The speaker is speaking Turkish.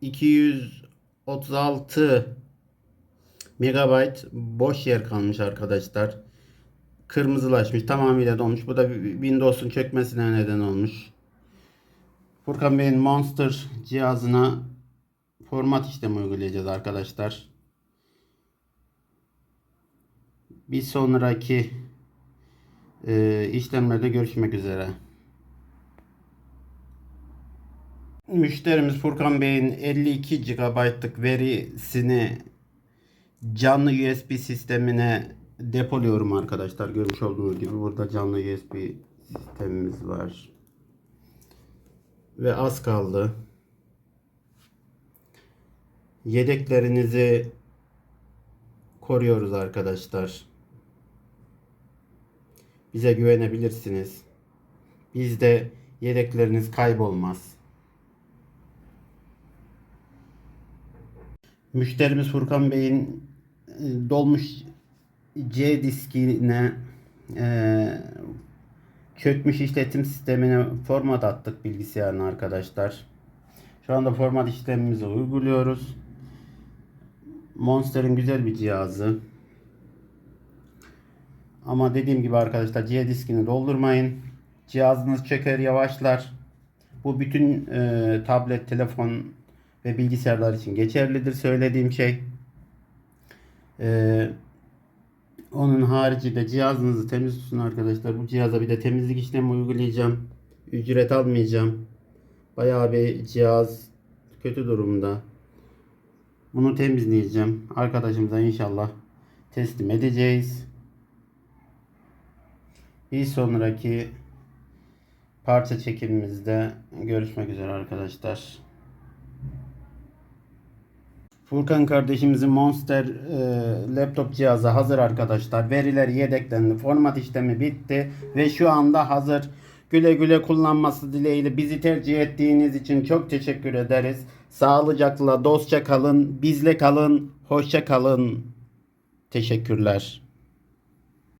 236 megabayt boş yer kalmış arkadaşlar. Kırmızılaşmış. Tamamıyla dolmuş. Bu da Windows'un çökmesine neden olmuş. Furkan Bey'in Monster cihazına format işlemi uygulayacağız arkadaşlar. Bir sonraki e, işlemlerde görüşmek üzere. Müşterimiz Furkan Bey'in 52 GB'lık verisini canlı USB sistemine depoluyorum arkadaşlar. Görmüş olduğunuz gibi burada canlı USB sistemimiz var. Ve az kaldı. Yedeklerinizi koruyoruz arkadaşlar. Bize güvenebilirsiniz. Bizde yedekleriniz kaybolmaz. Müşterimiz Furkan Bey'in e, dolmuş C diskine e, çökmüş işletim sistemine format attık bilgisayarına arkadaşlar. Şu anda format işlemimizi uyguluyoruz. Monster'ın güzel bir cihazı. Ama dediğim gibi arkadaşlar C diskini doldurmayın. Cihazınız çöker yavaşlar. Bu bütün e, tablet, telefon ve bilgisayarlar için geçerlidir söylediğim şey. E, onun haricinde cihazınızı temiz tutun arkadaşlar. Bu cihaza bir de temizlik işlemi uygulayacağım. Ücret almayacağım. Bayağı bir cihaz kötü durumda. Bunu temizleyeceğim. Arkadaşımıza inşallah teslim edeceğiz. Bir sonraki parça çekimimizde görüşmek üzere arkadaşlar. Furkan kardeşimizin Monster e, laptop cihazı hazır arkadaşlar. Veriler yedeklendi. Format işlemi bitti ve şu anda hazır. Güle güle kullanması dileğiyle bizi tercih ettiğiniz için çok teşekkür ederiz. Sağlıcakla, dostça kalın, bizle kalın, hoşça kalın. Teşekkürler.